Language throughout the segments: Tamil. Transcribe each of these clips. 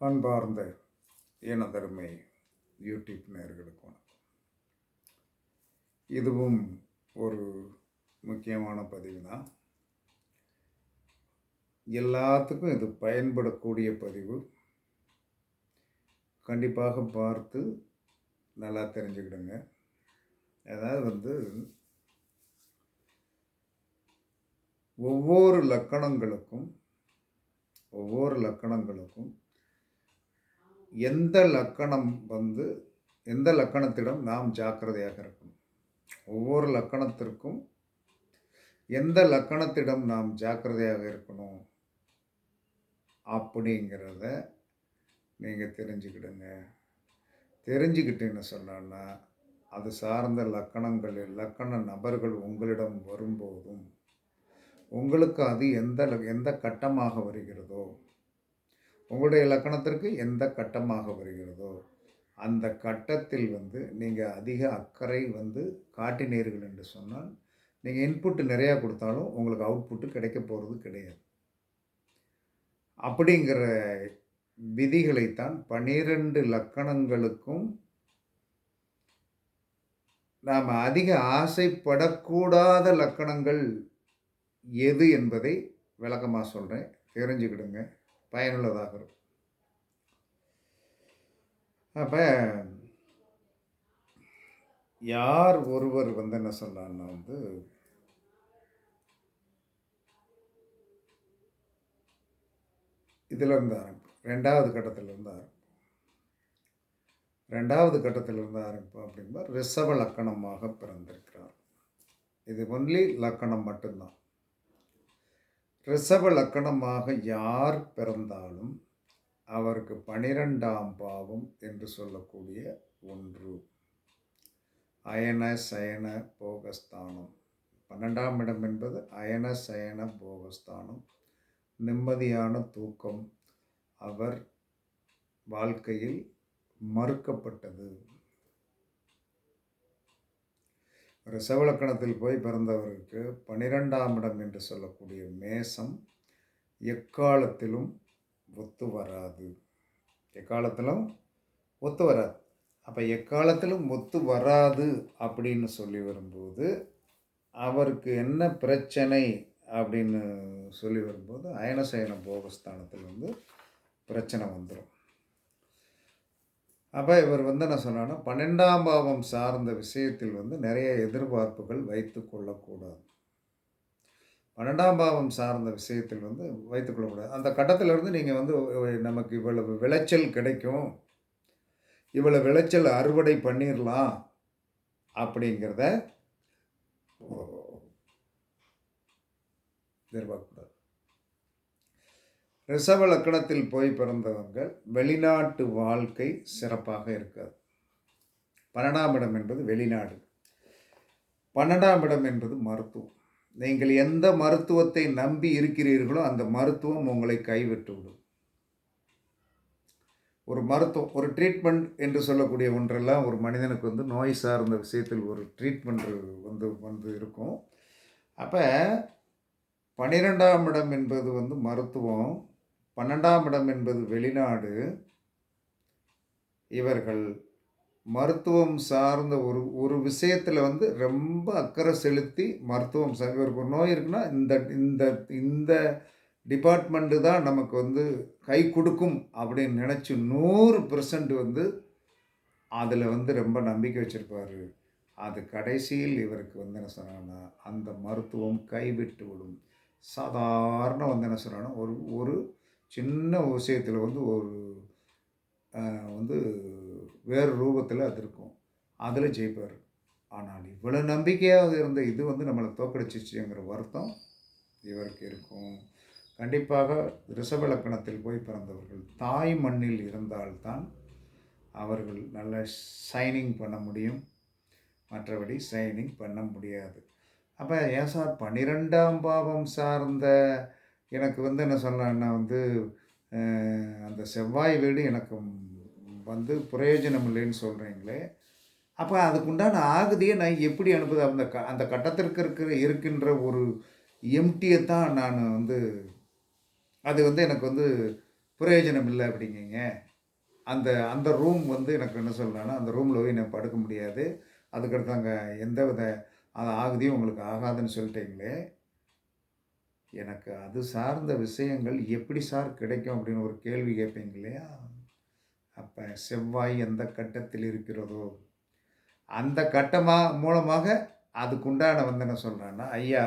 அன்பார்ந்த இனதருமை யூடியூப் நேர்களுக்கு வணக்கம். இதுவும் ஒரு முக்கியமான பதிவு தான் எல்லாத்துக்கும் இது பயன்படக்கூடிய பதிவு. கண்டிப்பாக பார்த்து நல்லா தெரிஞ்சுக்கிடுங்க. அதாவது வந்து ஒவ்வொரு லக்கணங்களுக்கும் ஒவ்வொரு லக்கணங்களுக்கும் எந்த லக்கணம் வந்து எந்த லக்கணத்திடம் நாம் ஜாக்கிரதையாக இருக்கணும்? ஒவ்வொரு லக்கணத்திற்கும் எந்த லக்கணத்திடம் நாம் ஜாக்கிரதையாக இருக்கணும்? அப்படிங்கிறத நீங்கள் தெரிஞ்சுக்கிடுங்க. தெரிஞ்சுக்கிட்டேன்னு சொன்னோன்னா அது சார்ந்த லக்கணங்கள் லக்கண நபர்கள் உங்களிடம் வரும்போதும் உங்களுக்கு அது எந்த எந்த கட்டமாக வருகிறதோ உங்களுடைய லக்கணத்திற்கு எந்த கட்டமாக வருகிறதோ அந்த கட்டத்தில் வந்து நீங்கள் அதிக அக்கறை வந்து காட்டினீர்கள் என்று சொன்னால் நீங்கள் இன்புட் நிறையா கொடுத்தாலும் உங்களுக்கு அவுட்புட்டு கிடைக்க போகிறது கிடையாது. அப்படிங்கிற விதிகளைத்தான் பனிரெண்டு லக்கணங்களுக்கும் நாம் அதிக ஆசைப்படக்கூடாத லக்கணங்கள் எது என்பதை விளக்கமாக சொல்கிறேன் தெரிஞ்சுக்கிடுங்க. பயனுள்ளதாக இருக்கும். அப்போ யார் ஒருவர் வந்து என்ன சொல்றாருன்னா வந்து இதில் இருந்து ஆரம்பிப்போம். ரெண்டாவது கட்டத்தில் இருந்து ஆரம்பிப்போம். ரெண்டாவது கட்டத்தில் இருந்து ஆரம்பிப்போம் அப்படின்பா ரிஷப லக்கணமாக பிறந்திருக்கிறார். இது ஒன்லி லக்கணம் மட்டும்தான். ரிஷப லக்கணமாக யார் பிறந்தாலும் அவருக்கு பனிரெண்டாம் பாவம் என்று சொல்லக்கூடிய ஒன்று. அயன சயன போகஸ்தானம். பன்னெண்டாம் இடம் என்பது அயன சயன போகஸ்தானம். நிம்மதியான தூக்கம். அவர் வாழ்க்கையில் மறுக்கப்பட்டது. ரிஷவலக்கணத்தில் போய் பிறந்தவருக்கு பனிரெண்டாம் இடம் என்று சொல்லக்கூடிய மேசம் எக்காலத்திலும் ஒத்து வராது. எக்காலத்திலும் ஒத்து வராது. அப்போ எக்காலத்திலும் ஒத்து வராது அப்படின்னு சொல்லி வரும்போது அவருக்கு என்ன பிரச்சனை அப்படின்னு சொல்லி வரும்போது அயனசயன போகஸ்தானத்தில் வந்து பிரச்சனை வந்துடும் அப்போ இவர் வந்து என்ன சொன்னான்னா பன்னெண்டாம் பாவம் சார்ந்த விஷயத்தில் வந்து நிறைய எதிர்பார்ப்புகள் வைத்து கொள்ளக்கூடாது. பன்னெண்டாம் பாவம் சார்ந்த விஷயத்தில் வந்து வைத்துக்கொள்ளக்கூடாது அந்த கட்டத்தில் இருந்து நீங்கள் வந்து நமக்கு இவ்வளவு விளைச்சல் கிடைக்கும். இவ்வளவு விளைச்சல் அறுவடை பண்ணிடலாம் அப்படிங்கிறத எதிர்பார்க்கக்கூடாது ரிஷப லக்கணத்தில் போய் பிறந்தவங்க வெளிநாட்டு வாழ்க்கை சிறப்பாக இருக்காது. பன்னெண்டாம் இடம் என்பது வெளிநாடு. பன்னெண்டாம் இடம் என்பது மருத்துவம். நீங்கள் எந்த மருத்துவத்தை நம்பி இருக்கிறீர்களோ அந்த மருத்துவம் உங்களை கைவிட்டுவிடும். ஒரு மருத்துவம் ஒரு ட்ரீட்மெண்ட் என்று சொல்லக்கூடிய ஒன்றெல்லாம் ஒரு மனிதனுக்கு வந்து நோய் சார்ந்த விஷயத்தில் ஒரு ட்ரீட்மெண்ட் வந்து வந்து இருக்கும். அப்போ பன்னிரெண்டாம் இடம் என்பது வந்து மருத்துவம். பன்னெண்டாம் இடம் என்பது வெளிநாடு. இவர்கள் மருத்துவம் சார்ந்த ஒரு ஒரு விஷயத்தில் வந்து ரொம்ப அக்கறை செலுத்தி மருத்துவம் சார் இவருக்கு ஒரு நோய் இருக்குன்னா இந்த இந்த இந்த டிபார்ட்மெண்ட்டு தான் நமக்கு வந்து கை கொடுக்கும் அப்படின்னு நினச்சி நூறு பெர்சன்ட் வந்து அதில் வந்து ரொம்ப நம்பிக்கை வச்சுருப்பார். அது கடைசியில் இவருக்கு வந்து என்ன சொன்னாங்கன்னா அந்த மருத்துவம் கைவிட்டு விடும். சாதாரண வந்து என்ன சொன்னாங்கன்னா ஒரு ஒரு சின்ன விஷயத்தில் வந்து ஒரு வந்து வேறு ரூபத்தில் அது இருக்கும். அதில் ஜெயிப்பார். ஆனால் இவ்வளோ நம்பிக்கையாக இருந்த இது வந்து நம்மளை தோக்கடிச்சிச்சுங்கிற வருத்தம் இவருக்கு இருக்கும். கண்டிப்பாக ரிஷப லக்கணத்தில் போய் பிறந்தவர்கள் தாய் மண்ணில் இருந்தால்தான் அவர்கள் நல்ல சைனிங் பண்ண முடியும். மற்றபடி ஷைனிங் பண்ண முடியாது. அப்போ ஏன் சார்? பன்னிரெண்டாம் பாவம் சார்ந்த எனக்கு வந்து என்ன சொன்னேன்னா வந்து அந்த செவ்வாய் வீடு எனக்கு வந்து பிரயோஜனம் இல்லைன்னு சொல்கிறீங்களே அப்போ அதுக்குண்டான ஆகுதியை நான் எப்படி அனுப்புது? அந்த க அந்த கட்டத்திற்கு இருக்கிற இருக்கின்ற ஒரு எம்டியை தான் நான் வந்து அது வந்து எனக்கு வந்து பிரயோஜனம் இல்லை அப்படிங்கிங்க. அந்த அந்த ரூம் வந்து எனக்கு என்ன சொல்லலாம்னா அந்த ரூமில் போய் நான் படுக்க முடியாது. அதுக்கடுத்து அங்கே எந்த வித அது ஆகுதியும் உங்களுக்கு ஆகாதுன்னு சொல்லிட்டீங்களே. எனக்கு அது சார்ந்த விஷயங்கள் எப்படி சார் கிடைக்கும் அப்படின்னு ஒரு கேள்வி கேட்பீங்க இல்லையா? அப்போ செவ்வாய் எந்த கட்டத்தில் இருக்கிறதோ அந்த கட்டமா மூலமாக அதுக்குண்டான வந்து என்ன சொல்கிறேன்னா ஐயா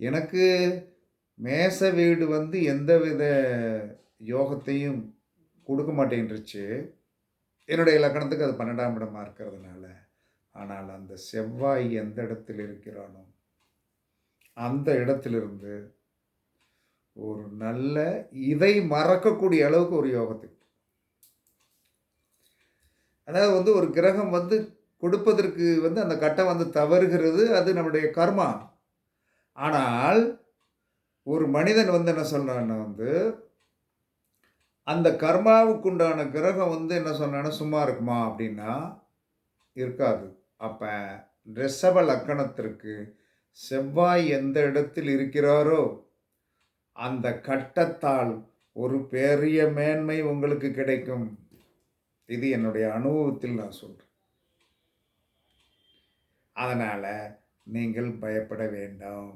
எனக்கு மேச வீடு வந்து எந்த வித யோகத்தையும் கொடுக்க மாட்டேன்ருச்சு என்னுடைய இலக்கணத்துக்கு அது பன்னெண்டாம் இடமா இருக்கிறதுனால. ஆனால் அந்த செவ்வாய் எந்த இடத்தில் இருக்கிறானோ அந்த இடத்திலிருந்து ஒரு நல்ல இதை மறக்கக்கூடிய அளவுக்கு ஒரு யோகத்தை. அதாவது வந்து ஒரு கிரகம் வந்து கொடுப்பதற்கு வந்து அந்த கட்டம் வந்து தவறுகிறது அது நம்முடைய கர்மா. ஆனால் ஒரு மனிதன் வந்து என்ன சொல்கிறான்னா வந்து அந்த கர்மாவுக்குண்டான கிரகம் வந்து என்ன சொன்னான்னா சும்மா இருக்குமா? அப்படின்னா இருக்காது. அப்போ ரிஷப லக்கணத்திற்கு செவ்வாய் எந்த இடத்தில் இருக்கிறாரோ அந்த கட்டத்தால் ஒரு பெரிய மேன்மை உங்களுக்கு கிடைக்கும். இது என்னுடைய அனுபவத்தில் நான் சொல்கிறேன் அதனால் நீங்கள் பயப்பட வேண்டாம்.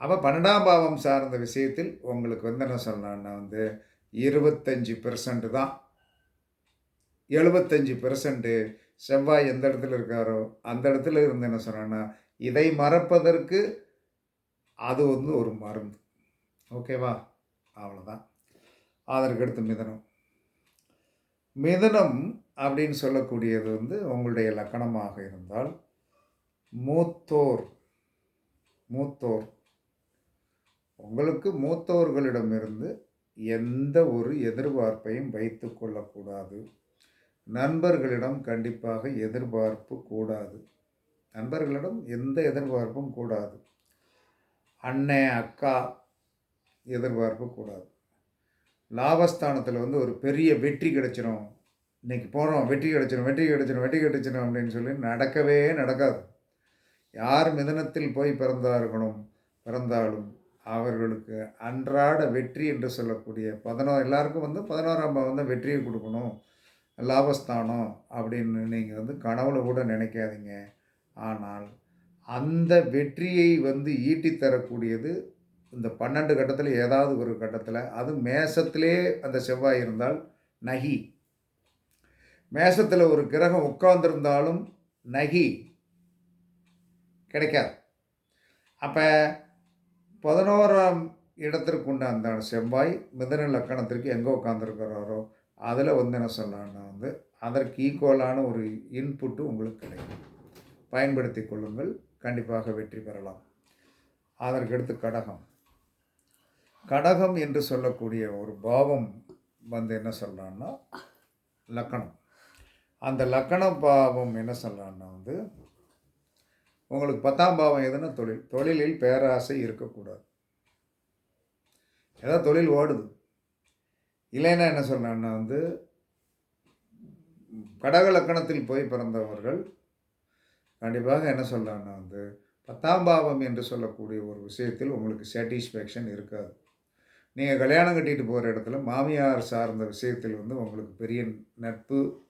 அப்போ பன்னெண்டாம் பாவம் சார்ந்த விஷயத்தில் உங்களுக்கு வந்து என்ன சொல்லலாம்னா வந்து இருபத்தஞ்சி பெர்சன்ட் தான். எழுபத்தஞ்சி பெர்சன்ட்டு செவ்வாய் எந்த இடத்துல இருக்காரோ அந்த இடத்துல இருந்து என்ன சொன்னேன்னா இதை மறப்பதற்கு அது வந்து ஒரு மருந்து. ஓகேவா அவ்வளோதான் அதற்கடுத்து மிதனம். மிதனம் அப்படின்னு சொல்லக்கூடியது வந்து உங்களுடைய லக்கணமாக இருந்தால் மூத்தோர். மூத்தோர். உங்களுக்கு மூத்தோர்களிடமிருந்து எந்த ஒரு எதிர்பார்ப்பையும் வைத்து கொள்ளக்கூடாது. நண்பர்களிடம் கண்டிப்பாக எதிர்பார்ப்பு கூடாது. நண்பர்களிடம் எந்த எதிர்பார்ப்பும் கூடாது. அண்ணன் அக்கா எதிர்பார்ப்பு கூடாது. லாபஸ்தானத்தில் வந்து ஒரு பெரிய வெற்றி கிடைச்சிடும் இன்றைக்கி போகிறோம் வெற்றி கிடச்சிடும் வெற்றி கிடைச்சிரும் வெற்றி கிடைச்சிரும் அப்படின்னு சொல்லி நடக்கவே நடக்காது. யார் மிதனத்தில் போய் பிறந்தார்களும் பிறந்தாலும் அவர்களுக்கு அன்றாட வெற்றி என்று சொல்லக்கூடிய பதினோரு எல்லாருக்கும் வந்து பதினோராம் வந்து வெற்றியை கொடுக்கணும். லாபஸ்தானம் அப்படின்னு நீங்கள் வந்து கனவுல கூட நினைக்காதீங்க. ஆனால் அந்த வெற்றியை வந்து ஈட்டி தரக்கூடியது இந்த பன்னெண்டு கட்டத்தில் ஏதாவது ஒரு கட்டத்தில். அது மேசத்திலே அந்த செவ்வாய் இருந்தால் நகி. மேசத்தில் ஒரு கிரகம் உட்கார்ந்திருந்தாலும் நகி. கிடைக்காது. அப்போ பதினோராம் இடத்திற்கு உண்டான செவ்வாய் மிதன லக்கணத்திற்கு எங்கே உட்காந்துருக்கிறாரோ அதில் வந்து என்ன சொல்லலாம்னா வந்து அதற்கு ஈக்குவலான ஒரு இன்புட்டு உங்களுக்கு கிடைக்கும். பயன்படுத்தி கொள்ளுங்கள். கண்டிப்பாக வெற்றி பெறலாம். அதற்கடுத்து கடகம். கடகம் என்று சொல்லக்கூடிய ஒரு பாவம் வந்து என்ன சொல்கிறான்னா லக்கணம். அந்த லக்கண பாவம் என்ன சொல்கிறான்னா வந்து உங்களுக்கு பத்தாம் பாவம் எதுனா தொழில். தொழிலில் பேராசை இருக்கக்கூடாது. ஏதோ தொழில் ஓடுது. இல்லைன்னா என்ன சொல்கிறான்னா வந்து கடக லக்கணத்தில் போய் பிறந்தவர்கள் கண்டிப்பாக என்ன சொல்கிறான்னா வந்து பத்தாம் பாவம் என்று சொல்லக்கூடிய ஒரு விஷயத்தில் உங்களுக்கு சாட்டிஸ்ஃபேக்ஷன் இருக்காது. நீங்கள் கல்யாணம் கட்டிட்டு போகிற இடத்துல மாமியார் சார்ந்த விஷயத்தில் வந்து உங்களுக்கு பெரிய நட்பு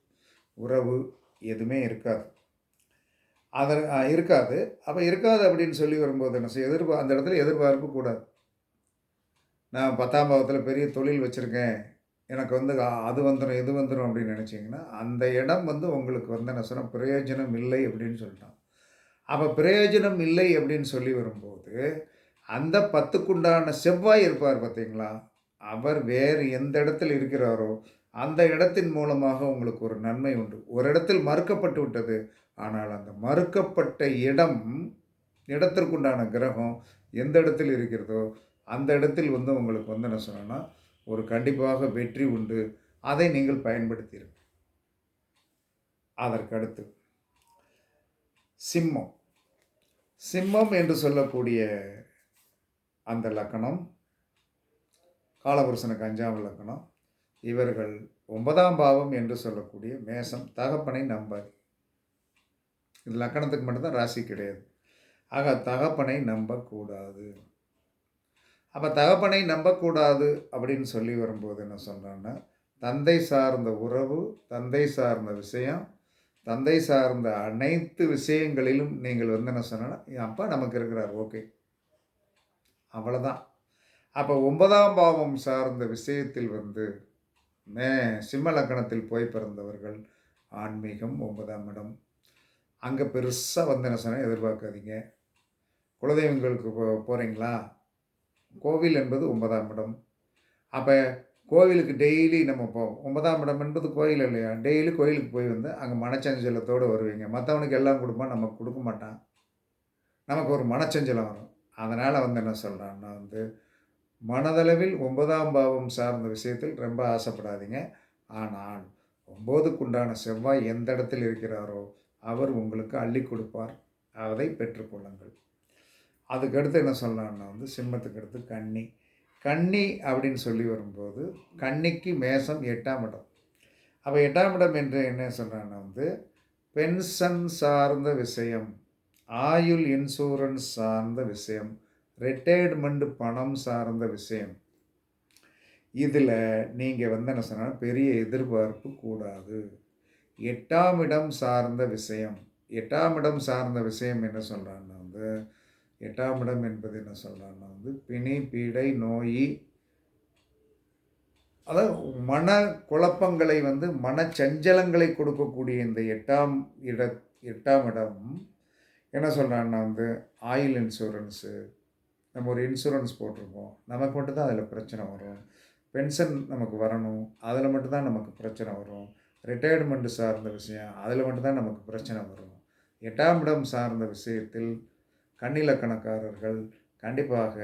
உறவு எதுவுமே இருக்காது. அதில் இருக்காது. அப்போ இருக்காது அப்படின்னு சொல்லி வரும்போது என்ன செய்ய எதிர்பா அந்த இடத்துல எதிர்பார்ப்பு கூடாது. நான் பத்தாம் பாவத்தில் பெரிய தொழில் வச்சுருக்கேன். எனக்கு வந்து அது வந்துடும் இது வந்துடும் அப்படின்னு நினச்சிங்கன்னா அந்த இடம் வந்து உங்களுக்கு வந்து என்ன சொன்னால் பிரயோஜனம் இல்லை அப்படின்னு சொல்லிட்டான். அப்போ பிரயோஜனம் இல்லை அப்படின்னு சொல்லி வரும்போது அந்த பத்துக்குண்டான செவ்வாய் இருப்பார் பார்த்தீங்களா? அவர் வேறு எந்த இடத்தில் இருக்கிறாரோ அந்த இடத்தின் மூலமாக உங்களுக்கு ஒரு நன்மை உண்டு. ஒரு இடத்தில் மறுக்கப்பட்டு விட்டது ஆனால் அந்த மறுக்கப்பட்ட இடம் இடத்திற்குண்டான கிரகம் எந்த இடத்தில் இருக்கிறதோ அந்த இடத்தில் வந்து உங்களுக்கு வந்து என்ன சொன்னால் ஒரு கண்டிப்பாக வெற்றி உண்டு. அதை நீங்கள் பயன்படுத்தீர்கள். அதற்கடுத்து சிம்மம். சிம்மம் என்று சொல்லக்கூடிய அந்த லக்கணம் காலபுருஷனுக்கு அஞ்சாம் லக்கணம் இவர்கள் ஒன்பதாம் பாவம் என்று சொல்லக்கூடிய மேசம் தகப்பனை நம்பாது. இது லக்கணத்துக்கு மட்டும்தான் ராசி கிடையாது. ஆக தகப்பனை நம்பக்கூடாது. அப்போ தகப்பனை நம்பக்கூடாது அப்படின்னு சொல்லி வரும்போது என்ன சொல்கிறேன்னா தந்தை சார்ந்த உறவு தந்தை சார்ந்த விஷயம் தந்தை சார்ந்த அனைத்து விஷயங்களிலும் நீங்கள் வந்து என்ன சொன்னால் என் அப்பா நமக்கு இருக்கிறார் ஓகே. அவ்வளோதான் அப்போ ஒன்பதாம் பாவம் சார்ந்த விஷயத்தில் வந்து மே சிம்ம லக்கணத்தில் போய் பிறந்தவர்கள் ஆன்மீகம் ஒன்பதாம் இடம். அங்கே பெருசாக வந்து என்ன சொன்னால் எதிர்பார்க்காதீங்க. குலதெய்வங்களுக்கு போ போகிறீங்களா கோவில் என்பது ஒன்பதாம் இடம். அப்போ கோவிலுக்கு டெய்லி நம்ம போவோம் ஒன்பதாம் இடம் என்பது கோயில் இல்லையா? டெய்லி கோயிலுக்கு போய் வந்து அங்கே மனச்சஞ்சலத்தோடு வருவீங்க. மற்றவனுக்கு எல்லாம் கொடுப்பான் நமக்கு கொடுக்க மாட்டான். நமக்கு ஒரு மனச்சஞ்சலம் வரும். அதனால் வந்து என்ன சொல்கிறான்னா வந்து மனதளவில் ஒன்பதாம் பாவம் சார்ந்த விஷயத்தில் ரொம்ப ஆசைப்படாதீங்க. ஆனால் ஒம்போதுக்குண்டான செவ்வாய் எந்த இடத்தில் இருக்கிறாரோ அவர் உங்களுக்கு அள்ளி கொடுப்பார். அதை பெற்றுக்கொள்ளுங்கள் அதுக்கடுத்து என்ன சொல்லலாம்னா வந்து சிம்மத்துக்கு அடுத்து கன்னி. கன்னி அப்படின்னு சொல்லி வரும்போது கன்னிக்கு மேசம் எட்டாம் இடம். அப்போ எட்டாம் இடம் என்று என்ன சொல்கிறான்னா வந்து பென்ஷன் சார்ந்த விஷயம் ஆயுள் இன்சூரன்ஸ் சார்ந்த விஷயம் ரிட்டையர்மெண்ட் பணம் சார்ந்த விஷயம். இதில் நீங்கள் வந்து என்ன சொன்னால் பெரிய எதிர்பார்ப்பு கூடாது. எட்டாம் இடம் சார்ந்த விஷயம் எட்டாம் இடம் சார்ந்த விஷயம் என்ன சொல்கிறான்னா வந்து எட்டாம் இடம் என்பது என்ன சொல்கிறான்னா வந்து பிணி பீடை நோய். அதாவது மன குழப்பங்களை வந்து மனச்சஞ்சலங்களை கொடுக்கக்கூடிய இந்த எட்டாம் இட எட்டாம் இடம் என்ன சொல்கிறான்னா வந்து ஆயில் இன்சூரன்ஸு. நம்ம ஒரு இன்சூரன்ஸ் போட்டிருப்போம். நமக்கு மட்டும்தான் அதில் பிரச்சனை வரும். பென்ஷன் நமக்கு வரணும். அதில் மட்டும்தான் நமக்கு பிரச்சனை வரும். ரிட்டையர்மெண்ட் சார்ந்த விஷயம் அதில் மட்டும்தான் நமக்கு பிரச்சனை வரும். எட்டாம் இடம் சார்ந்த விஷயத்தில் கண்ணிலக்கணக்காரர்கள் கண்டிப்பாக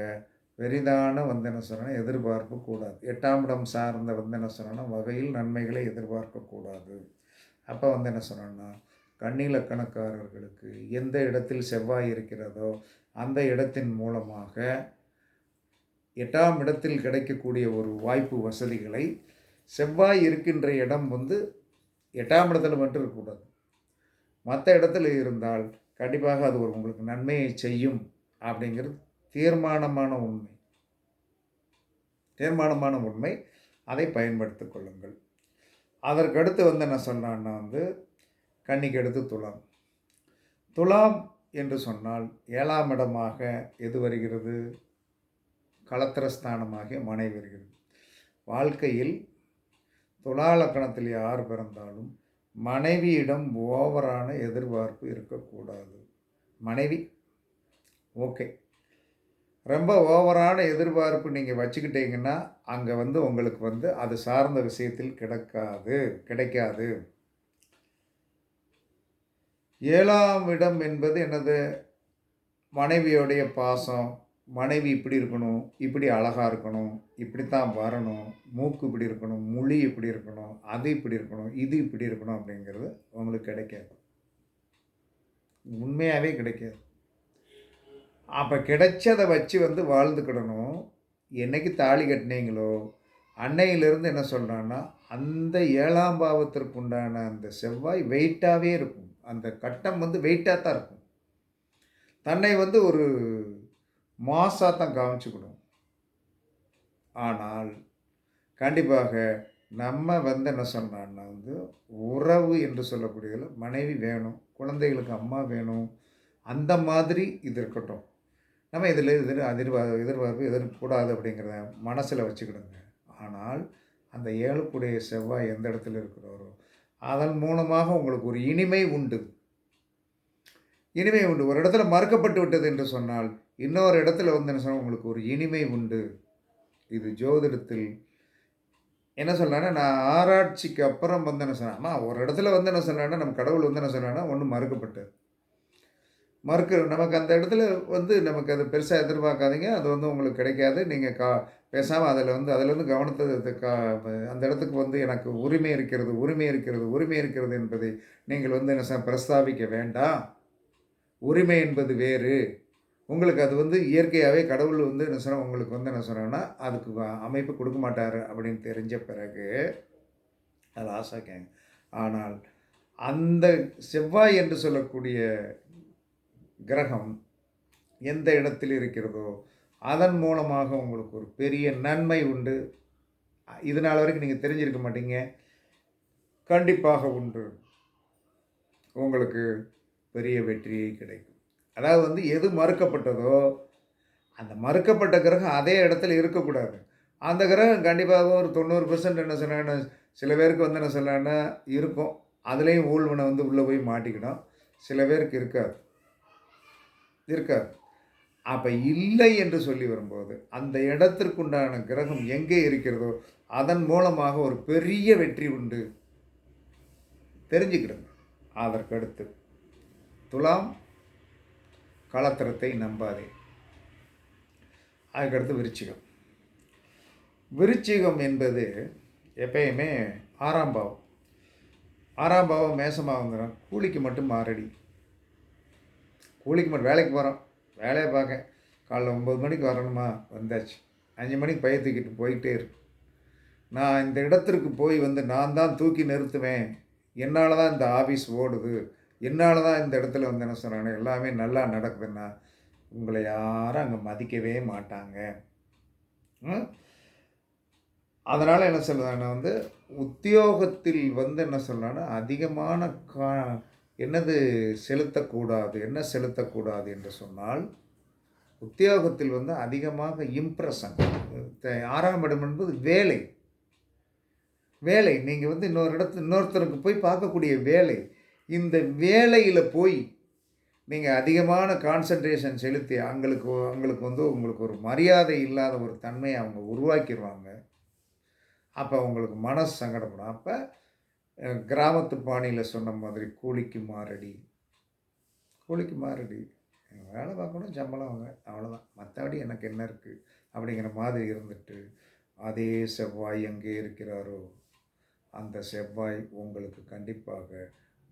பெரிதான வந்து என்ன சொல்லணும் எதிர்பார்ப்பு கூடாது எட்டாம் இடம் சார்ந்த வந்து என்ன சொல்லணும் வகையில் நன்மைகளை எதிர்பார்க்கக்கூடாது. அப்போ வந்து என்ன சொல்லணும்னா கண்ணிலக்கணக்காரர்களுக்கு எந்த இடத்தில் செவ்வாய் இருக்கிறதோ அந்த இடத்தின் மூலமாக எட்டாம் இடத்தில் கிடைக்கக்கூடிய ஒரு வாய்ப்பு வசதிகளை செவ்வாய் இருக்கின்ற இடம் வந்து எட்டாம் இடத்துல மட்டும் இருக்கக்கூடாது. மற்ற இடத்துல இருந்தால் கண்டிப்பாக அது ஒரு உங்களுக்கு நன்மையை செய்யும் அப்படிங்கிறது தீர்மானமான உண்மை. தீர்மானமான உண்மை. அதை பயன்படுத்தி கொள்ளுங்கள். அதற்கடுத்து வந்து என்ன சொன்னான்னா வந்து கண்ணிக்கு அடுத்து துலாம். துலாம் என்று சொன்னால் ஏழாம் இடமாக எது வருகிறது? களத்திரஸ்தானமாகிய மனை வருகிறது. வாழ்க்கையில் துலாலக்கணத்தில் யார் பிறந்தாலும் மனைவியிடம் ஓவரான எதிர்பார்ப்பு இருக்கக்கூடாது. மனைவி? ஓகே. ரொம்ப ஓவரான எதிர்பார்ப்பு நீங்கள் வச்சுக்கிட்டீங்கன்னா அங்கே வந்து உங்களுக்கு வந்து அது சார்ந்த விஷயத்தில் கிடைக்காது கிடைக்காது. ஏழாம் இடம் என்பது என்னது? மனைவியோடைய பாசம். மனைவி இப்படி இருக்கணும் இப்படி அழகாக இருக்கணும் இப்படி தான் வரணும் மூக்கு இப்படி இருக்கணும் மொழி இப்படி இருக்கணும் அது இப்படி இருக்கணும் இது இப்படி இருக்கணும் அப்படிங்கிறது உங்களுக்கு கிடைக்காது. உண்மையாகவே கிடைக்காது. அப்போ கிடைச்சதை வச்சு வந்து வாழ்ந்துக்கிடணும். என்னைக்கு தாலி கட்டினீங்களோ அன்னையிலிருந்து என்ன சொல்கிறான்னா அந்த ஏழாம் பாவத்திற்கு உண்டான அந்த செவ்வாய் வெயிட்டாகவே இருக்கும். அந்த கட்டம் வந்து வெயிட்டாக தான் இருக்கும். தன்னை வந்து ஒரு மாசாக தான் காமிச்சுக்கணும் ஆனால் கண்டிப்பாக நம்ம வந்து என்ன சொன்னான்னா வந்து உறவு என்று சொல்லக்கூடியதில் மனைவி வேணும் குழந்தைகளுக்கு அம்மா வேணும் அந்த மாதிரி இது இருக்கட்டும். நம்ம இதில் எதிர் எதிர்பார்ப்பு எதிர்பார்ப்பு எதிர்க்கூடாது அப்படிங்கிறத மனசில் வச்சுக்கிடுங்க. ஆனால் அந்த ஏழுக்குடைய செவ்வாய் எந்த இடத்துல இருக்கிறாரோ அதன் மூலமாக உங்களுக்கு ஒரு இனிமை உண்டு. இனிமை உண்டு. ஒரு இடத்துல மறுக்கப்பட்டு விட்டது என்று சொன்னால் இன்னொரு இடத்துல வந்து என்ன சொன்னால் உங்களுக்கு ஒரு இனிமை உண்டு. இது ஜோதிடத்தில் என்ன சொல்கிறேன்னா நான் ஆராய்ச்சிக்கு அப்புறம் வந்து என்ன சொன்னேன் அம்மா ஒரு இடத்துல வந்து என்ன சொன்னேன்னா நம்ம கடவுள் வந்து என்ன சொன்னேன்னா ஒன்று மறுக்கப்பட்டு. மறுக்க நமக்கு அந்த இடத்துல வந்து நமக்கு அது பெருசாக எதிர்பார்க்காதீங்க. அது வந்து உங்களுக்கு கிடைக்காது. நீங்கள் கா பேசாமல் அதில் வந்து அதில் வந்து கவனத்தை கா அந்த இடத்துக்கு வந்து எனக்கு உரிமை இருக்கிறது உரிமை இருக்கிறது உரிமை இருக்கிறது என்பதை நீங்கள் வந்து என்ன பிரஸ்தாபிக்க வேண்டாம். உரிமை என்பது வேறு. உங்களுக்கு அது வந்து இயற்கையாகவே கடவுள் வந்து என்ன சொன்னால் உங்களுக்கு வந்து என்ன சொன்னோன்னா அதுக்கு அமைப்பு கொடுக்க மாட்டார் அப்படின்னு தெரிஞ்ச பிறகு அது ஆசாக்கேங்க ஆனால் அந்த செவ்வாய் என்று சொல்லக்கூடிய கிரகம் எந்த இடத்தில் இருக்கிறதோ அதன் மூலமாக உங்களுக்கு ஒரு பெரிய நன்மை உண்டு. இதனால் வரைக்கும் நீங்கள் தெரிஞ்சிருக்க மாட்டீங்க. கண்டிப்பாக உண்டு. உங்களுக்கு பெரிய வெற்றியை கிடைக்கும். அதாவது வந்து எது மறுக்கப்பட்டதோ அந்த மறுக்கப்பட்ட கிரகம் அதே இடத்துல இருக்கக்கூடாது. அந்த கிரகம் கண்டிப்பாக ஒரு தொண்ணூறு பெர்சன்ட் என்ன சொன்னாங்கன்னா சில பேருக்கு வந்து என்ன சொன்னாங்கன்னா இருக்கும். அதுலேயும் ஊழ்வனை வந்து உள்ளே போய் மாட்டிக்கணும். சில பேருக்கு இருக்காது. இருக்காது. அப்போ இல்லை என்று சொல்லி வரும்போது அந்த இடத்திற்குண்டான கிரகம் எங்கே இருக்கிறதோ அதன் மூலமாக ஒரு பெரிய வெற்றி உண்டு. தெரிஞ்சுக்கிடுங்க. அதற்கடுத்து. துலாம் களத்திரத்தை நம்பாதே. அதுக்கடுத்து விருச்சிகம். விருச்சிகம் என்பது எப்பயுமே ஆறாம் பாவம். ஆறாம் பாவம் மேசமாக வந்துடும் கூலிக்கு மட்டும் மாறடி. கூலிக்கு மட்டும் வேலைக்கு போகிறோம் வேலையை பார்க்க காலைல ஒம்பது மணிக்கு வரணுமா? வந்தாச்சு. அஞ்சு மணிக்கு பைய தூக்கிட்டு போய்கிட்டே இருக்கு. நான் இந்த இடத்திற்கு போய் வந்து நான் தான் தூக்கி நிறுத்துவேன். என்னால் தான் இந்த ஆஃபீஸ் ஓடுது. என்னால் தான் இந்த இடத்துல வந்து என்ன சொல்கிறாங்க எல்லாமே நல்லா நடக்குதுன்னா உங்களை யாரும் அங்கே மதிக்கவே மாட்டாங்க. அதனால் என்ன சொல்கிறாங்கன்னா வந்து உத்தியோகத்தில் வந்து என்ன சொல்கிறான்னா அதிகமான கா என்னது செலுத்தக்கூடாது என்ன செலுத்தக்கூடாது என்று சொன்னால் உத்தியோகத்தில் வந்து அதிகமாக இம்ப்ரெஷன் ஆறாம் இடம் என்பது வேலை. வேலை நீங்கள் வந்து இன்னொரு இடத்து இன்னொருத்தருக்கு போய் பார்க்கக்கூடிய வேலை. இந்த வேலையில் போய் நீங்கள் அதிகமான கான்சன்ட்ரேஷன் செலுத்தி அவங்களுக்கு அவங்களுக்கு வந்து உங்களுக்கு ஒரு மரியாதை இல்லாத ஒரு தன்மையை அவங்க உருவாக்கிடுவாங்க. அப்போ உங்களுக்கு மனசு சங்கடப்படும். அப்போ கிராமத்து பாணியில் சொன்ன மாதிரி கூலிக்கு மாறடி. கூலிக்கு மாறடி. வேலை பார்க்கணும் சம்பளம் அவங்க அவ்வளோதான் மற்றபடி எனக்கு என்ன இருக்குது அப்படிங்கிற மாதிரி இருந்துட்டு அதே செவ்வாய் எங்கே இருக்கிறாரோ அந்த செவ்வாய் உங்களுக்கு கண்டிப்பாக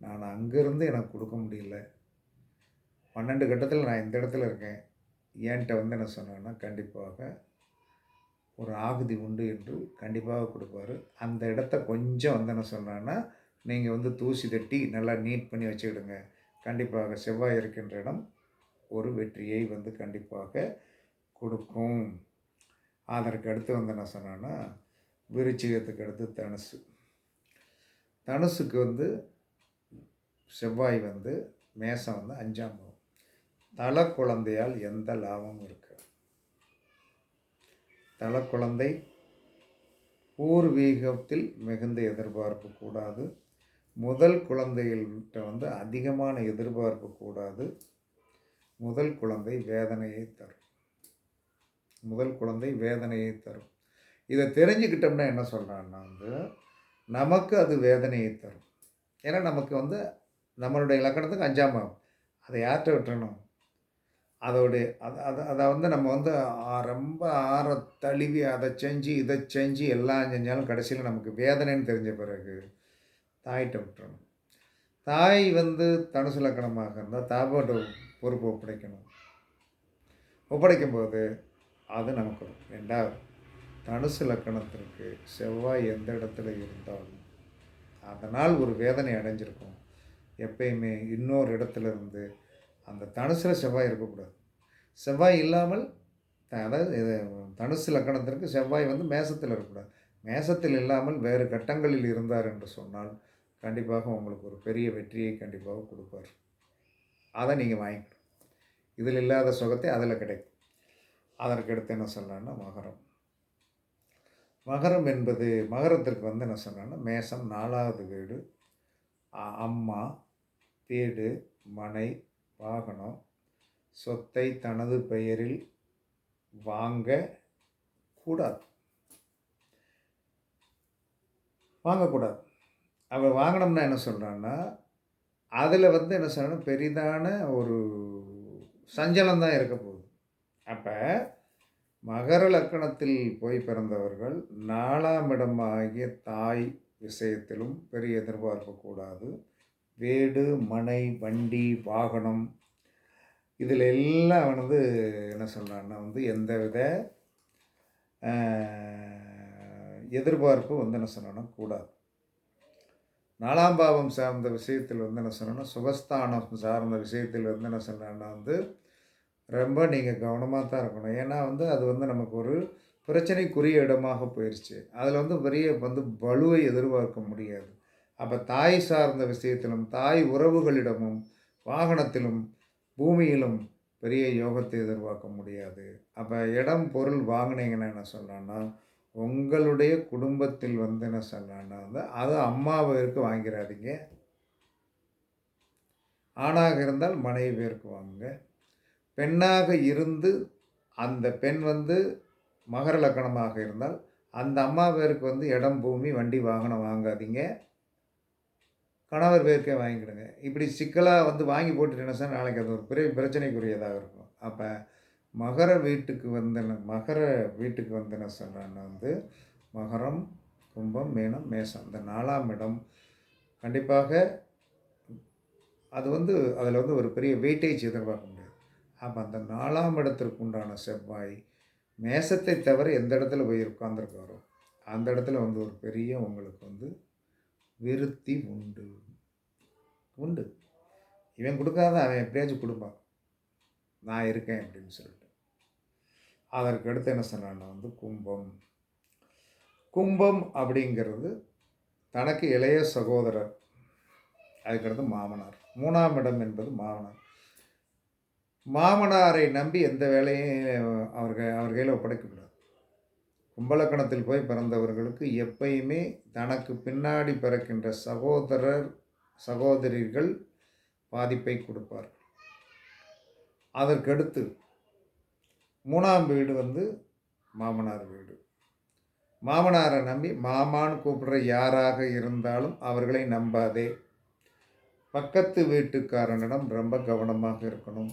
நான் அங்கேருந்து எனக்கு கொடுக்க முடியல. பன்னெண்டு கட்டத்தில் நான் இந்த இடத்துல இருக்கேன். ஏன்ட்ட வந்து என்ன சொன்னேன்னா கண்டிப்பாக ஒரு ஆகுதி உண்டு என்று கண்டிப்பாக கொடுப்பாரு. அந்த இடத்த கொஞ்சம் வந்து என்ன சொன்னான்னா நீங்கள் வந்து தூசி தட்டி நல்லா நீட் பண்ணி வச்சுக்கிடுங்க. கண்டிப்பாக செவ்வாய் இருக்கின்ற இடம் ஒரு வெற்றியை வந்து கண்டிப்பாக கொடுக்கும். அதற்கு அடுத்து வந்து என்ன சொன்னேன்னா விருச்சிகத்துக்கு அடுத்து தனுசு. தனுசுக்கு வந்து செவ்வாய் வந்து மேசம் வந்து அஞ்சாம் பாவம். தலை குழந்தையால் எந்த லாபமும் இருக்கு தலை குழந்தை பூர்வீகத்தில் மிகுந்த எதிர்பார்ப்பு கூடாது. முதல் குழந்தைகள்கிட்ட வந்து அதிகமான எதிர்பார்ப்பு கூடாது. முதல் குழந்தை வேதனையை தரும். முதல் குழந்தை வேதனையை தரும். இதை தெரிஞ்சுக்கிட்டோம்னா என்ன சொல்கிறான்னா வந்து நமக்கு அது வேதனையை தரும். ஏன்னா நமக்கு வந்து நம்மளுடைய இலக்கணத்துக்கு அஞ்சாம் பாவம் அதை யார்கிட்ட விட்டுறணும்? அதோடைய அதை அதை அதை வந்து நம்ம வந்து ரொம்ப ஆற தழுவி அதை செஞ்சு இதை செஞ்சு எல்லாம் செஞ்சாலும் கடைசியில் நமக்கு வேதனைன்னு தெரிஞ்ச பிறகு தாயிட்ட விட்டுறணும். தாய் வந்து தனுசு லக்கணமாக இருந்தால் தாவோட பொறுப்பு ஒப்படைக்கணும். ஒப்படைக்கும் போது அது நமக்கு ரெண்டாவது தனுசு லக்கணத்திற்கு செவ்வாய் எந்த இடத்துல இருந்தாலும் அதனால் ஒரு வேதனை அடைஞ்சிருக்கும். எப்பயுமே இன்னொரு இடத்துல இருந்து அந்த தனுசில் செவ்வாய் இருக்கக்கூடாது. செவ்வாய் இல்லாமல் அதாவது இது தனுசு லக்கணத்திற்கு செவ்வாய் வந்து மேசத்தில் இருக்கக்கூடாது. மேசத்தில் இல்லாமல் வேறு கட்டங்களில் இருந்தார் என்று சொன்னால் கண்டிப்பாக உங்களுக்கு ஒரு பெரிய வெற்றியை கண்டிப்பாக கொடுப்பார். அதை நீங்கள் வாங்கிக்கணும். இதில் இல்லாத சுகத்தை அதில் கிடைக்கும். அதற்கடுத்து என்ன சொல்லலான்னா மகரம். மகரம் என்பது மகரத்திற்கு வந்து என்ன சொன்னான்னா மேசம் நாலாவது வீடு அம்மா வீடு மனை வாகனம். சொத்தை தனது பெயரில் வாங்க கூடாது. வாங்கக்கூடாது. அவள் வாங்கினோம்னா என்ன சொல்கிறான்னா அதில் வந்து என்ன சொல்லணும் பெரிதான ஒரு சஞ்சலம் தான் இருக்க போகுது. அப்போ மகர லக்கணத்தில் போய் பிறந்தவர்கள் நாலாம் இடமாகிய தாய் விஷயத்திலும் பெரிய எதிர்பார்ப்பு கூடாது. வீடு மனை வண்டி வாகனம் இதில் எல்லாம் வந்து என்ன சொல்கிறான்னா வந்து எந்த வித எதிர்பார்ப்பு வந்து என்ன சொன்னோன்னா கூடாது. நாலாம் பாவம் சார்ந்த விஷயத்தில் வந்து என்ன சொன்னோன்னா சுகஸ்தானம் சார்ந்த விஷயத்தில் வந்து என்ன சொன்னோன்னா வந்து ரொம்ப நீங்கள் கவனமாக தான் இருக்கணும். ஏன்னா வந்து அது வந்து நமக்கு ஒரு பிரச்சனைக்குரிய இடமாக போயிடுச்சு அதில் வந்து பெரிய வந்து பலுவை எதிர்பார்க்க முடியாது. அப்போ தாய் சார்ந்த விஷயத்திலும் தாய் உறவுகளிடமும் வாகனத்திலும் பூமியிலும் பெரிய யோகத்தை எதிர்பார்க்க முடியாது. அப்போ இடம் பொருள் வாங்கினீங்கன்னா என்ன சொல்லலாம்னா உங்களுடைய குடும்பத்தில் வந்து என்ன சொல்லான்னா வந்து அது அம்மாவிற்கு வாங்கிறாதீங்க. ஆணாக இருந்தால் மனைவி பேருக்கு வாங்குங்க. பெண்ணாக இருந்து அந்த பெண் வந்து மகர லக்கணமாக இருந்தால் அந்த அம்மா பேருக்கு வந்து இடம் பூமி வண்டி வாகனம் வாங்காதீங்க. கணவர் பேருக்கே வாங்கிக்கிடுங்க. இப்படி சிக்கலாக வந்து வாங்கி போட்டுட்டேன்னா சார் நாளைக்கு அது ஒரு பெரிய பிரச்சனைக்குரியதாக இருக்கும். அப்போ மகர வீட்டுக்கு வந்தன மகர வீட்டுக்கு வந்தன என்ன வந்து மகரம் கும்பம் மீனம் மேசம் இந்த நாலாம் இடம். கண்டிப்பாக அது வந்து அதில் வந்து ஒரு பெரிய வெயிட்டேஜ் எதிர்பார்க்க முடியாது. அப்போ அந்த நாலாம் இடத்திற்கு உண்டான செவ்வாய் மேசத்தை தவிர எந்த இடத்துல போய் உட்காந்துருக்காரோ அந்த இடத்துல வந்து ஒரு பெரிய உங்களுக்கு வந்து விருத்தி உண்டு. உண்டு. இவன் கொடுக்காத அவன் எப்படியாச்சும் கொடுப்பான் நான் இருக்கேன் அப்படின்னு சொல்லிட்டு. அதற்கு அடுத்து என்ன சொன்னான்னா வந்து கும்பம். கும்பம் அப்படிங்கிறது தனக்கு இளைய சகோதரர். அதுக்கடுத்து மாமனார். மூணாம் இடம் என்பது மாமனார். மாமனாரை நம்பி எந்த வேலையும் அவர்கள் அவர் கையில் ஒப்படைக்கக்கூடாது. கும்பலக்கணத்தில் போய் பிறந்தவர்களுக்கு எப்பயுமே தனக்கு பின்னாடி பிறக்கின்ற சகோதரர் சகோதரிகள் பாதிப்பை கொடுப்பார். அதற்கடுத்து மூணாம் வீடு வந்து மாமனார் வீடு. மாமனாரை நம்பி மாமான்னு கூப்பிடுற யாராக இருந்தாலும் அவர்களை நம்பாதே. பக்கத்து வீட்டுக்காரனிடம் ரொம்ப கவனமாக இருக்கணும்.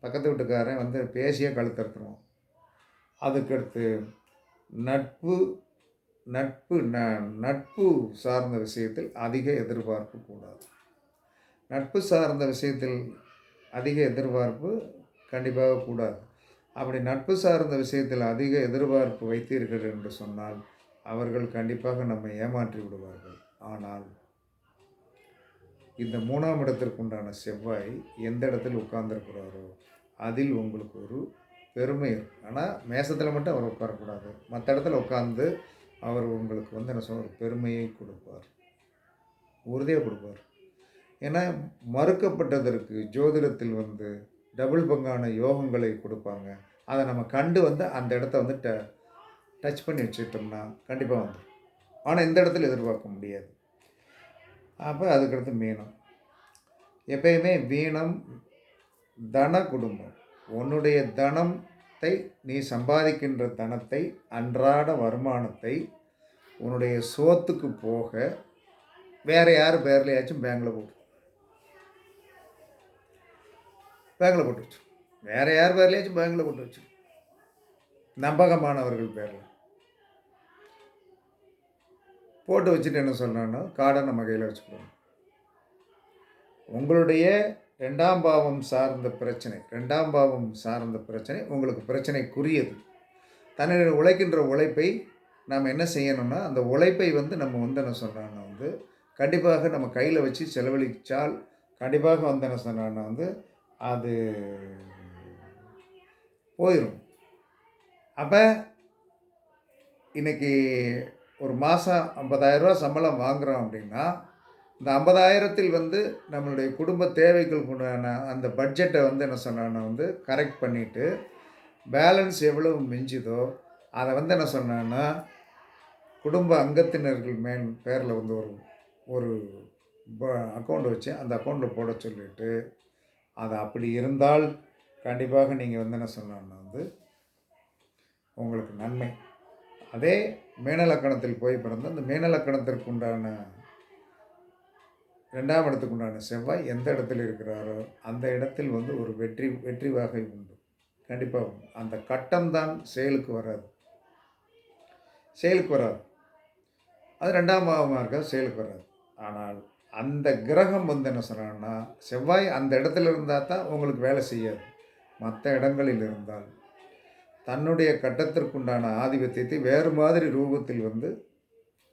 பக்கத்து வீட்டுக்காரன் வந்து பேசிய கழுத்தறுத்துருவோம் அதுக்கடுத்து நட்பு நட்பு ந நட்பு சார்ந்த விஷயத்தில் அதிக எதிர்பார்ப்பு கூடாது. நட்பு சார்ந்த விஷயத்தில் அதிக எதிர்பார்ப்பு கண்டிப்பாக கூடாது. அப்படி நட்பு சார்ந்த விஷயத்தில் அதிக எதிர்பார்ப்பு வைத்தீர்கள் என்று சொன்னால் அவர்கள் கண்டிப்பாக நம்மை ஏமாற்றி விடுவார்கள். ஆனால் இந்த மூணாம் இடத்திற்குண்டான செவ்வாய் எந்த இடத்தில் உட்கார்ந்துருக்கிறாரோ அதில் உங்களுக்கு ஒரு பெருமை இருக்கும். ஆனால் மேசத்தில் மட்டும் அவர் உட்காரக்கூடாது. மற்ற இடத்துல உட்காந்து அவர் உங்களுக்கு வந்து என்ன சொல்ல ஒரு பெருமையை கொடுப்பார். உறுதியாக கொடுப்பார். ஏன்னா மறுக்கப்பட்டதற்கு ஜோதிடத்தில் வந்து டபுள் பங்கான யோகங்களை கொடுப்பாங்க. அதை நம்ம கண்டு வந்து அந்த இடத்த வந்து ட டச் பண்ணி வச்சுட்டோம்னா கண்டிப்பாக வந்துடும் ஆனால் இந்த இடத்துல எதிர்பார்க்க முடியாது. அப்போ அதுக்கடுத்து மீனம். எப்பயுமே வீணம் தன குடும்பம். உன்னுடைய தனத்தை நீ சம்பாதிக்கின்ற தனத்தை அன்றாட வருமானத்தை உன்னுடைய சோத்துக்கு போக வேறு யார் பேர்லையாச்சும் பேங்கில் போட்டு பேங்கில் போட்டு வச்சு. வேறு யார் பேர்லையாச்சும் பேங்கில் போட்டு வச்சு. நம்பகமானவர்கள் பேரில். போட்டு வச்சுட்டு என்ன சொல்கிறான்னா காடை நம்ம கையில் வச்சுக்கணும். உங்களுடைய ரெண்டாம் பாவம் சார்ந்த பிரச்சனை ரெண்டாம் பாவம் சார்ந்த பிரச்சனை உங்களுக்கு பிரச்சனைக்குரியது. தன்னை உழைக்கின்ற உழைப்பை நாம் என்ன செய்யணும்னா அந்த உழைப்பை வந்து நம்ம வந்து என்ன சொல்கிறாங்கன்னா வந்து கண்டிப்பாக நம்ம கையில் வச்சு செலவழித்தால் கண்டிப்பாக வந்து என்ன சொல்கிறாங்கன்னா வந்து அது போயிடும் அப்போ இன்றைக்கி ஒரு மாதம் ஐம்பதாயிரரூவா சம்பளம் வாங்குகிறோம் அப்படின்னா இந்த ஐம்பதாயிரத்தில் வந்து நம்மளுடைய குடும்ப தேவைகளுக்கு உண்டான அந்த பட்ஜெட்டை வந்து என்ன சொன்னான்னா வந்து கரெக்ட் பண்ணிவிட்டு பேலன்ஸ் எவ்வளவு மிஞ்சுதோ அதை வந்து என்ன சொன்னான்னா குடும்ப அங்கத்தினர்கள் மேல் பேரில் வந்து ஒரு ஒரு அக்கௌண்ட் வச்சு அந்த அக்கௌண்ட்டில் போட சொல்லிவிட்டு அது அப்படி இருந்தால் கண்டிப்பாக நீங்கள் வந்து என்ன சொன்னான்னா வந்து உங்களுக்கு நன்மை. அதே மேனலக்கணத்தில் போய் பிறந்து அந்த மேனலக்கணத்திற்கு உண்டான ரெண்டாம் இடத்துக்கு உண்டான செவ்வாய் எந்த இடத்துல இருக்கிறாரோ அந்த இடத்தில் வந்து ஒரு வெற்றி வெற்றி வகை உண்டு. கண்டிப்பாக அந்த கட்டம்தான் செயலுக்கு வராது. செயலுக்கு வராது. அது ரெண்டாம் பாவமாக இருக்கா? செயலுக்கு வராது. ஆனால் அந்த கிரகம் வந்து என்ன சொல்கிறாங்கன்னா செவ்வாய் அந்த இடத்துல இருந்தால் தான் உங்களுக்கு வேலை செய்யாது. மற்ற இடங்களில் இருந்தால். தன்னுடைய கட்டத்திற்குண்டான ஆதிபத்தியத்தை வேறு மாதிரி ரூபத்தில் வந்து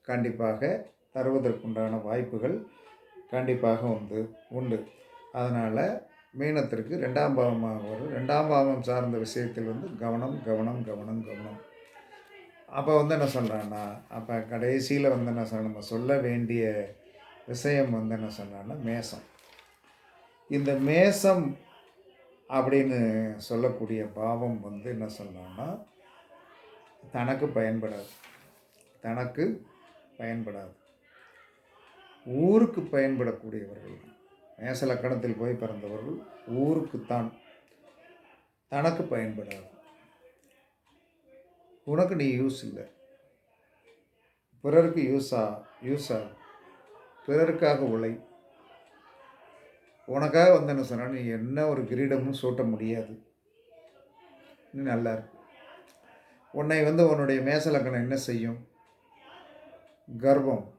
கண்டிப்பாக தருவதற்குண்டான வாய்ப்புகள் கண்டிப்பாக வந்து உண்டு. அதனால் மீனத்திற்கு ரெண்டாம் பாவமாக வரும். ரெண்டாம் பாவம் சார்ந்த விஷயத்தில் வந்து கவனம் கவனம் கவனம் கவனம். அப்போ வந்து என்ன சொல்கிறான்னா அப்போ கடைசியில் வந்து என்ன சொல்ல நம்ம சொல்ல வேண்டிய விஷயம் வந்து என்ன சொன்னான்னா மேசம். இந்த மேசம் அப்படின்னு சொல்லக்கூடிய பாவம் வந்து என்ன சொல்லலாம்னா தனக்கு பயன்படாது. தனக்கு பயன்படாது. ஊருக்கு பயன்படக்கூடியவர்கள். மேசலக்கணத்தில் போய் பிறந்தவர்கள் ஊருக்குத்தான் தனக்கு பயன்படாது. உனக்கு நீ யூஸ் இல்லை. பிறருக்கு யூஸா யூஸா. பிறருக்காக உழை. உனக்காக வந்து என்ன சொன்னா நீ என்ன ஒரு கிரீடமும் சூட்ட முடியாது. நீ நல்லா இருக்கு உன்னை வந்து உன்னுடைய மேசலக்கணம் என்ன செய்யும்? கர்வம்.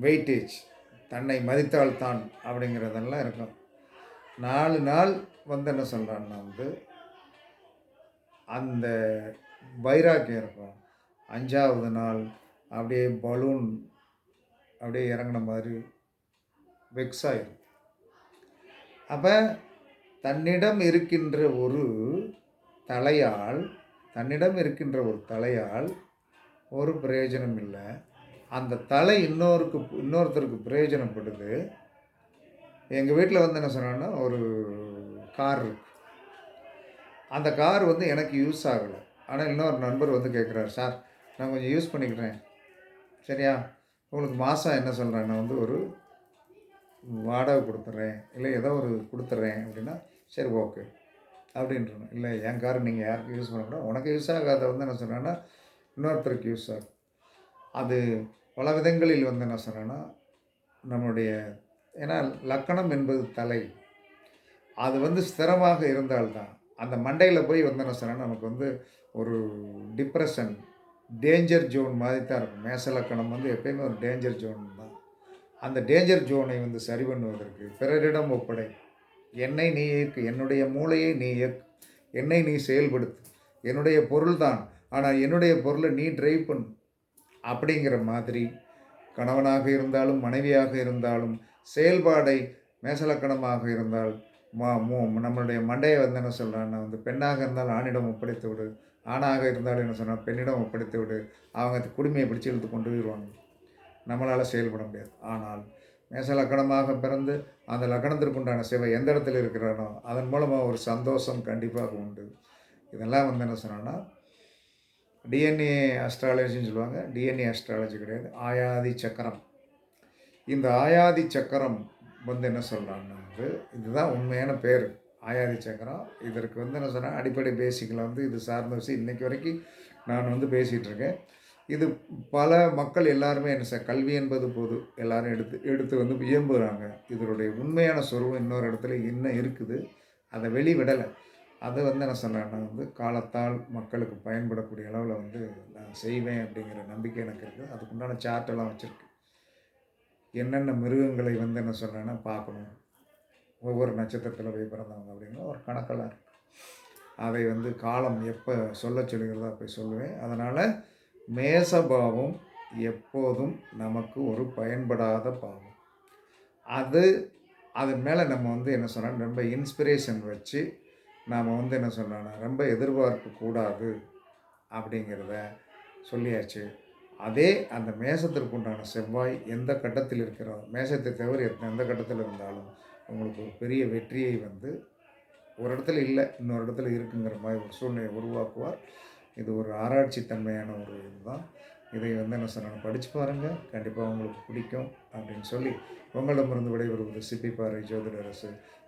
வெயிட்டேஜ் தன்னை மதித்தால் தான் அப்படிங்கிறதெல்லாம் இருக்கும். நாலு நாள் வந்து என்ன சொல்கிறான்னா வந்து அந்த வைராக்கியம் இருக்கும். அஞ்சாவது நாள் அப்படியே பலூன் அப்படியே இறங்கின மாதிரி வெக்ஸ் அப்போ தன்னிடம் இருக்கின்ற ஒரு தலையால் தன்னிடம் இருக்கின்ற ஒரு தலையால் ஒரு பிரயோஜனம் இல்லை. அந்த தலை இன்னொருக்கு இன்னொருத்தருக்கு பிரயோஜனப்படுது. எங்கள் வீட்டில் வந்து என்ன சொன்னான்னா ஒரு கார் இருக்கு. அந்த கார் வந்து எனக்கு யூஸ் ஆகலை. ஆனால் இன்னொரு நண்பர் வந்து கேட்குறாரு சார் நான் கொஞ்சம் யூஸ் பண்ணிக்கிறேன். சரியா? உங்களுக்கு மாதம் என்ன சொல்கிறேன் நான் வந்து ஒரு வாடகை கொடுத்துட்றேன் இல்லை ஏதோ ஒரு கொடுத்துட்றேன் அப்படின்னா சரி ஓகே. அப்படின்றணும் இல்லை என் கார் நீங்கள் யாருக்கு யூஸ் பண்ணக்கூடாது? உனக்கு யூஸ் ஆகாத வந்து என்ன சொன்னேன்னா இன்னொருத்தருக்கு யூஸ் ஆகும். அது பல விதங்களில் வந்து என்ன சொன்னேன்னா நம்மளுடைய ஏன்னா லக்கணம் என்பது தலை. அது வந்து ஸ்திரமாக இருந்தால்தான். அந்த மண்டையில் போய் வந்து என்ன சொன்னால் நமக்கு வந்து ஒரு டிப்ரெஷன் டேஞ்சர் ஜோன் மாதிரி தான் இருக்கும். மேச லக்கணம் வந்து எப்பயுமே ஒரு டேஞ்சர் ஜோன் தான். அந்த டேஞ்சர் ஜோனை வந்து சரி பண்ணுவதற்கு பிறரிடம் ஒப்படை. என்னை நீ இயக்கு என்னுடைய மூளையை நீ இயக்கு. என்னை நீ செயல்படுத்து. என்னுடைய பொருள் தான் ஆனால் என்னுடைய பொருளை நீ ட்ரைவ் பண்ணு. அப்படிங்கிற மாதிரி கணவனாக இருந்தாலும் மனைவியாக இருந்தாலும் செயல்பாடை மேசலக்கணமாக இருந்தால் மா மூ நம்மளுடைய மண்டையை வந்து என்ன சொல்கிறான்னா வந்து பெண்ணாக இருந்தால் ஆணிடம் ஒப்படைத்து விடு. ஆணாக இருந்தாலும் என்ன சொன்னால் பெண்ணிடம் ஒப்படைத்து விடு. அவங்க குடுமையை பிடிச்சி இழுத்து கொண்டு போயிடுவாங்க. நம்மளால் செயல்பட முடியாது. ஆனால் மேச லக்கணமாக பிறந்து அந்த லக்கணத்திற்குண்டான சிவை எந்த இடத்துல இருக்கிறானோ அதன் மூலமாக ஒரு சந்தோஷம் கண்டிப்பாக உண்டு. இதெல்லாம் வந்து என்ன சொன்னோன்னா டிஎன்ஏ அஸ்ட்ராலஜின்னு சொல்லுவாங்க. டிஎன்ஏ அஸ்ட்ராலஜி கிடையாது. ஆயாதி சக்கரம். இந்த ஆயாதி சக்கரம் வந்து என்ன சொல்கிறாங்கன்னா வந்து இதுதான் உண்மையான பேர். ஆயாதி சக்கரம். இதற்கு வந்து என்ன சொன்னால் அடிப்படை பேசிக்கில் வந்து இது சார்ந்த விஷயம். இன்றைக்கி வரைக்கும் நான் வந்து பேசிகிட்ருக்கேன் இது பல மக்கள் எல்லாருமே என்ன சார் கல்வி என்பது போது எல்லாரும் எடுத்து எடுத்து வந்து இயம்புகிறாங்க இதனுடைய உண்மையான சொருவம் இன்னொரு இடத்துல இன்னும் இருக்குது? அதை வெளிவிடலை. அதை வந்து என்ன சொல்கிறேன்னா வந்து காலத்தால் மக்களுக்கு பயன்படக்கூடிய அளவில் வந்து நான் செய்வேன் அப்படிங்கிற நம்பிக்கை எனக்கு இருக்குது. அதுக்குண்டான சார்ட்டெல்லாம் வச்சுருக்கு. என்னென்ன மிருகங்களை வந்து என்ன சொல்கிறேன்னா பார்க்கணும். ஒவ்வொரு நட்சத்திரத்தில் போய் பிறந்தவங்க அப்படிங்கிற ஒரு கணக்கெல்லாம் இருக்குது அதை வந்து காலம் எப்போ சொல்ல சொல்லுகிறதோ போய் சொல்லுவேன். அதனால் மேசபாவம் எப்போதும் நமக்கு ஒரு பயன்படாத பாவம். அது அதன் மேலே நம்ம வந்து என்ன சொன்னால் ரொம்ப இன்ஸ்பிரேஷன் வச்சு நாம் வந்து என்ன சொன்னோன்னா ரொம்ப எதிர்பார்ப்பு கூடாது அப்படிங்கிறத சொல்லியாச்சு. அதே அந்த மேசத்திற்கு உண்டான செவ்வாய் எந்த கட்டத்தில் இருக்கிறோம் மேசத்தை தவிர எந்த கட்டத்தில் இருந்தாலும் உங்களுக்கு ஒரு பெரிய வெற்றியை வந்து ஒரு இடத்துல இல்லை இன்னொரு இடத்துல இருக்குங்கிற மாதிரி ஒரு சூழ்நிலையை உருவாக்குவார். இது ஒரு ஆராய்ச்சி தன்மையான ஒரு இதுதான். இதை வந்து என்ன சொன்னாங்க படித்து பாருங்கள் கண்டிப்பாக உங்களுக்கு பிடிக்கும் அப்படின்னு சொல்லி உங்களிடமிருந்து விடைபெறுவது சிப்பி பாறை ஜோதிடரசு.